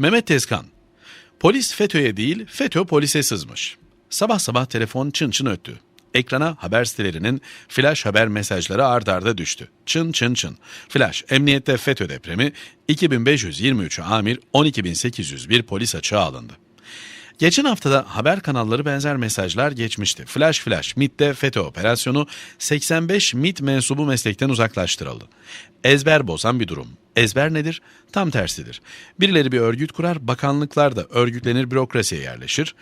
Mehmet Tezkan. Polis FETÖ'ye değil, FETÖ polise sızmış. Sabah sabah telefon çın çın öttü. Ekrana haber sitelerinin flash haber mesajları ard arda düştü. Çın çın çın. Flash, emniyette FETÖ depremi, 2523 amir, 12801 polis açığa alındı. Geçen haftada haber kanalları benzer mesajlar geçmişti. Flash flash MIT'te FETÖ operasyonu 85 MIT mensubu meslekten uzaklaştırıldı. Ezber bozan bir durum. Ezber nedir? Tam tersidir. Birileri bir örgüt kurar, bakanlıklar da örgütlenir, bürokrasiye yerleşir.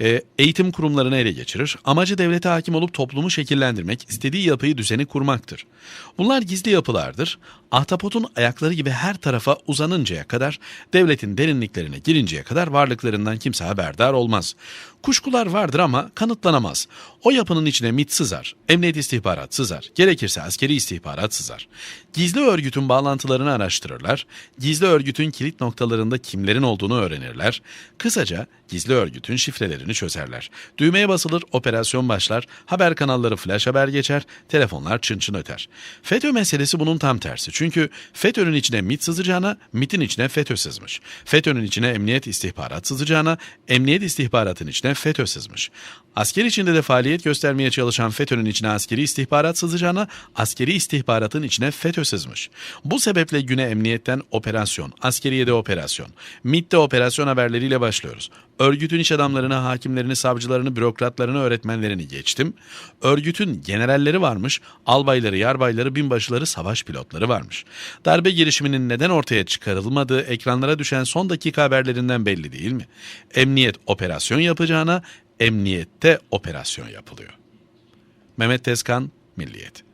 E, eğitim kurumlarını ele geçirir. Amacı devlete hakim olup toplumu şekillendirmek, istediği yapıyı düzeni kurmaktır. Bunlar gizli yapılardır. Ahtapotun ayakları gibi her tarafa uzanıncaya kadar, devletin derinliklerine girinceye kadar varlıklarından kimse haberdar olmaz. Kuşkular vardır ama kanıtlanamaz. O yapının içine MIT sızar, emniyet istihbarat sızar, gerekirse askeri istihbarat sızar. Gizli örgütün bağlantılarını araştırırlar, gizli örgütün kilit noktalarında kimlerin olduğunu öğrenirler, kısaca gizli örgütün şifrelerini çözerler. Düğmeye basılır, operasyon başlar, haber kanalları flash haber geçer, telefonlar çın çın öter. FETÖ meselesi bunun tam tersi. Çünkü FETÖ'nün içine MIT sızacağına, MIT'in içine FETÖ sızmış. FETÖ'nün içine emniyet istihbarat sızacağına, emniyet istihbaratın içine FETÖ sızmış. Asker içinde de faaliyet göstermeye çalışan FETÖ'nün içine askeri istihbarat sızacağına, askeri istihbaratın içine FETÖ sızmış. Bu sebeple güne emniyetten operasyon, askeriyede operasyon, MIT'te operasyon haberleriyle başlıyoruz. Örgütün iş adamlarını, hakimlerini, savcılarını, bürokratlarını, öğretmenlerini geçtim. Örgütün generalleri varmış, albayları, yarbayları, binbaşıları, savaş pilotları varmış. Darbe girişiminin neden ortaya çıkarılmadığı ekranlara düşen son dakika haberlerinden belli değil mi? Emniyet operasyon yapacağına emniyette operasyon yapılıyor. Mehmet Tezkan, Milliyet